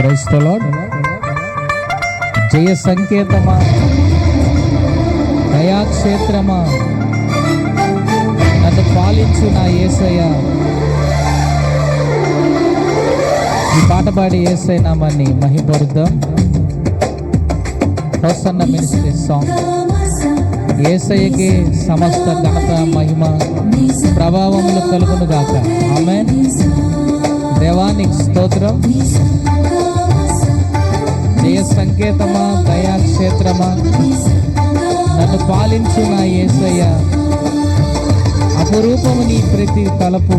క్రైస్తలో జయ సంకేతమా? దయాక్షేత్రమా? నన్ను పాలించు నా ఏసయ్య. ఈ పాట పాడి ఏసై నామాన్ని మహిపరుద్దాం హోసన్న మినిస్ట్రీ సాంగ్. ఏసయ్యకి సమస్త ఘనత మహిమ ప్రభావములు కలుగును గాక ఆమె దేవానికి స్తోత్రం. జయ సంకేతమా దయాక్షేత్రమా నన్ను పాలించు నా ఏసయ్య అపురూపము నీ ప్రతి తలపు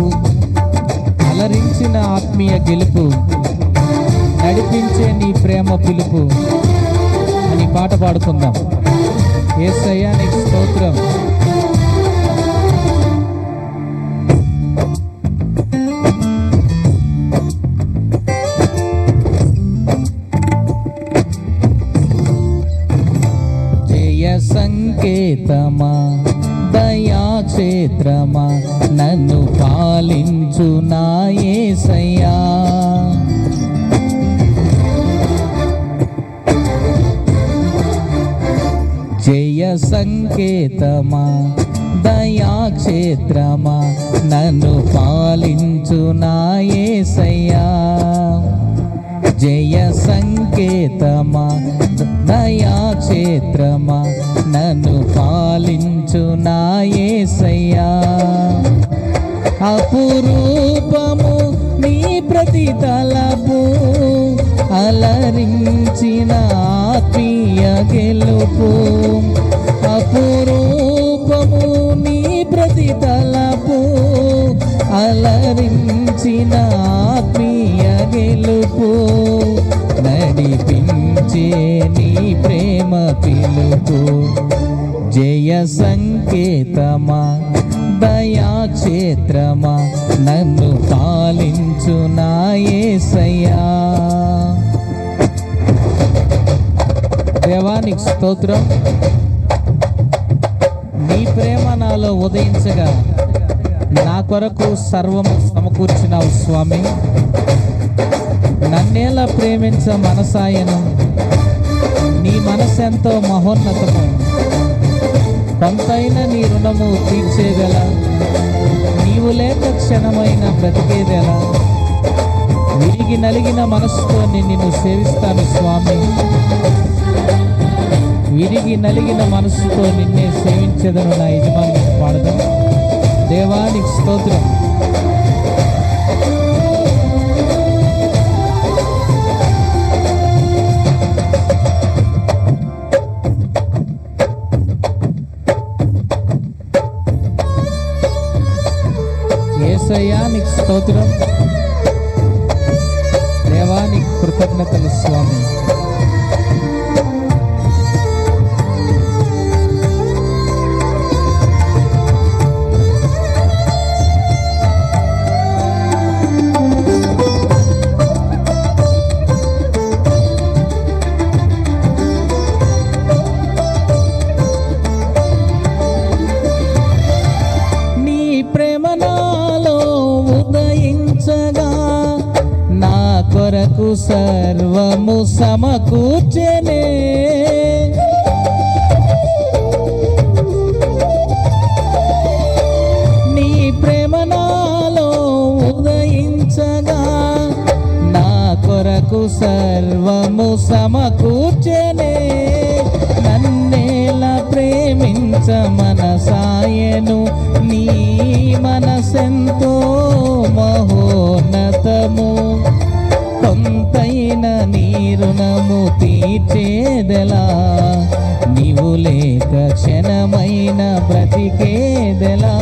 అలరించిన ఆత్మీయ గెలుపు నడిపించే నీ ప్రేమ పిలుపు అని పాట పాడుకుందాం. ఏసయ్య నీకు స్తోత్రం. సంకేతమా దయాక్షేత్రమా నన్ను పాలించు నా యేసయ్యా జయ సంకేతమా? దయాక్షేత్రమా నన్ను పాలించు నా యేసయ్యా జయ సంకేతమా? దయాక్షేత్రమా నన్ను పాలించు నా యేసయ్యా అపురూపము నీ ప్రతి తలపు అలరించిన ఆత్మీయ గెలుపు. అపురూపము నీ ప్రతి తలపు అలరించిన ఆత్మీయ గెలుపు. నీ ప్రేమ పిలుపు. జయ సంకేతమా దయాక్షేత్రమా నన్ను పాలించు నా యేసయ్యా దేవానికి స్తోత్రం. నీ ప్రేమ నాలో ఉదయించగా నా కొరకు సర్వము సమకూర్చినావు స్వామి. నన్నేలా ప్రేమించ మనసాయను నీ మనసెంతో మహోన్నతము. కొంతైన నీ రుణము తీర్చేదెల? నీవు లేక క్షణమైన బ్రతికేదెలా? విరిగి నలిగిన మనసుతో నిన్ను సేవిస్తాను స్వామి. విరిగి నలిగిన మనసుతో నిన్నే సేవించదను నా యజమాని. పాడదాం. దేవానికి స్తోత్రం. నాలో ఉదయించగా నా కొరకు సర్వము సమకూర్చనే. నీ ప్రేమ నాలో ఉదయించగా నా కొరకు సర్వము సమకూర్చనే. నన్నేలా ప్రేమించ మనసాయను నీ మనసెంతో మహోన్నతము. కొంతైన నీ రుణము తీర్చేదెలా? నీవు లేక క్షణమైన బ్రతికేదెలా?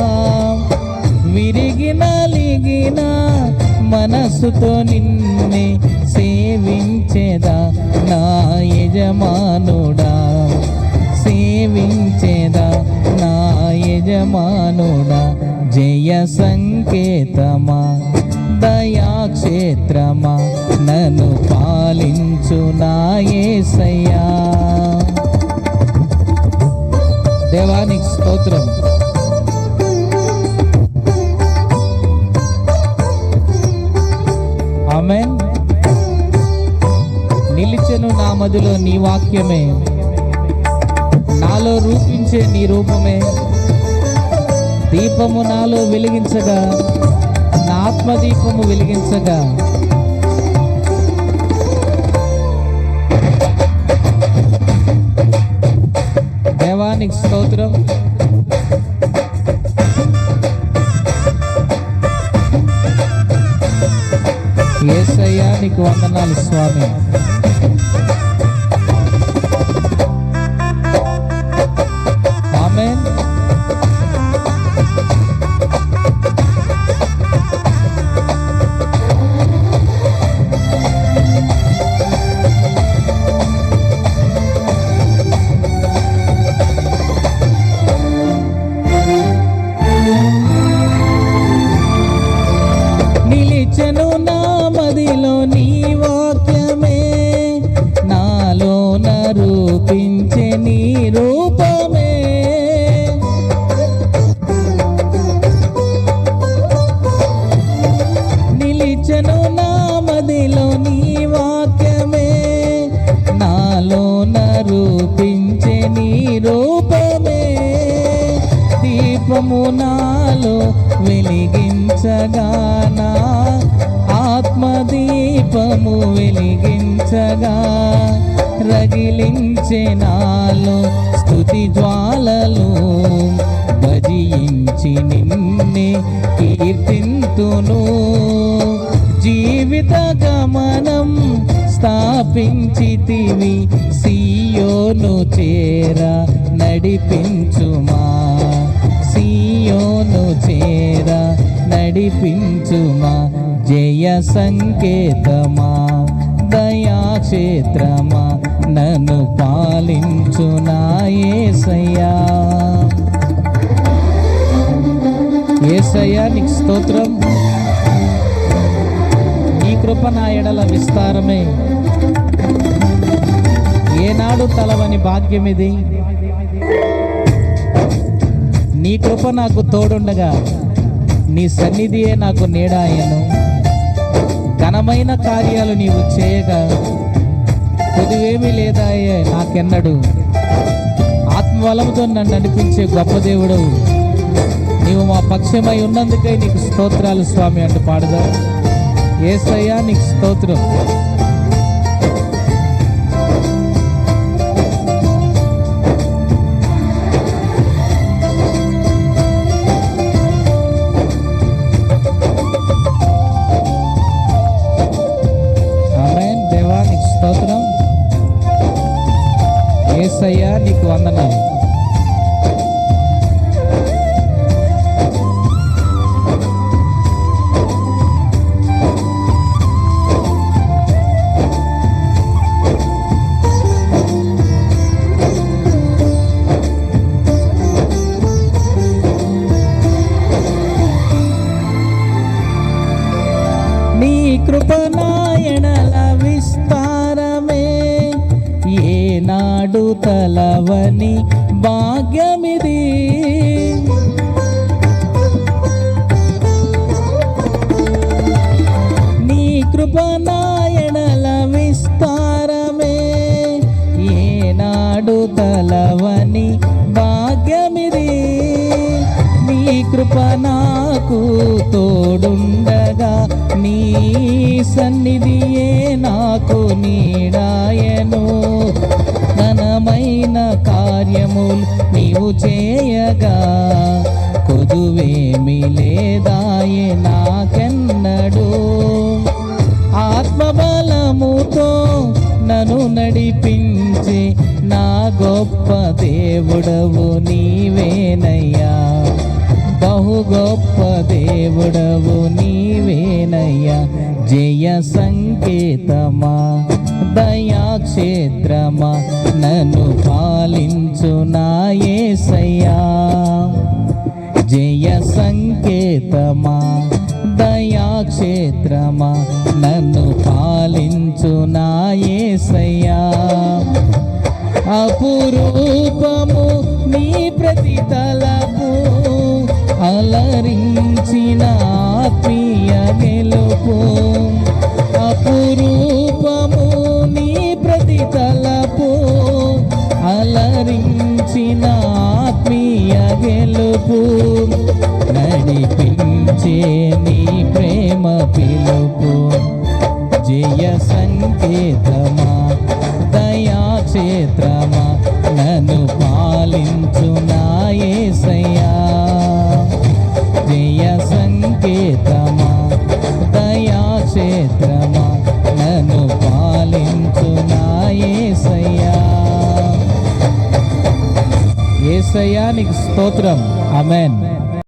విరిగి నలిగిన మనసుతో నిన్నే సేవించేదా నా యజమానుడా? సేవించేదా నా యజమానుడా? జయ సంకేతమా? దయాక్షేత్రమా? నన్ను పాలించు నా యేసయ్యా దేవానికి స్తోత్రం. ఆమెన్. నిలిచెను నా మదిలో నీ వాక్యమే. నాలో రూపించే నీ రూపమే. దీపము నాలో వెలిగించగా నా ఆత్మదీపము వెలిగించగా. దేవానికి స్తోత్రం. ఏసయ్యా నీకు వందనాలు స్వామి. నీ రూపమే దీపము నాలో వెలిగించగానా ఆత్మదీపము వెలిగించగా రగిలించే నాలో స్థుతి జ్వాలలు భజించి నిన్నే కీర్తింతును. జీవిత గమనం స్థాపించితివి సియోను చేర నడిపించుమా. సియోను చేర నడిపించుమా. జయ సంకేతమా. దయాక్షేత్రమా. నన్ను పాలించునా ఏసయ్యా నీకు స్తోత్రం. ఈ కృప నా ఎడల విస్తారమే. ఏనాడు తలవని భాగ్యం ఇది నీ కృప నాకు తోడుండగా నీ సన్నిధియే నాకు నీడాయను. ఘనమైన కార్యాలు నీవు చేయగా కొద్దివేమీ లేదాయే నాకెన్నడు. ఆత్మబలంతో నన్ను నడిపించే గొప్ప దేవుడు నీవు మా పక్షమై ఉన్నందుకై నీకు స్తోత్రాలు స్వామి అంటూ పాడదా. ఏసయ్యా నీకు స్తోత్రం. ఏసయ్యా నీకు వందనాలు. నీ భాగ్యమిది. నీ కృప నాయనల విస్తారమే. ఏనాడు తలవని భాగ్యమిది. నీ కృప నాకు తోడుండగా నీ సన్నిధియే నాకు నీడాయను. ఘనమైన కార్యములు నీవు చేయగా కొదువేమి లేదాయే నాకెన్నడు. ఆత్మబలముతో నన్ను నడిపించి నా గొప్ప దేవుడవు నీవేనయ్యా. బహు గొప్ప దేవుడవు నీవేనయ్యా. జయ సంకేతమా? దయాక్షేత్రమా? నన్ను పాలించు నాయసయ్యా జయ సంకేతమా? దయాక్షేత్రమా? నన్ను పాలించు నాయసయ్యా అపురూపము నీ ప్రతి తలపు అలరించిన ఆత్మీయ గెలుపు. అపురూ అలరించిన ఆత్మీయ గెలుపు నడిపించే నీ ప్రేమ పిలుపు. జయ సంకేతమా దయా క్షేత్రమా నన్ను పాలించు నాయసయ్యా ఏసయ్యా నీకు స్తోత్రం. అమెన్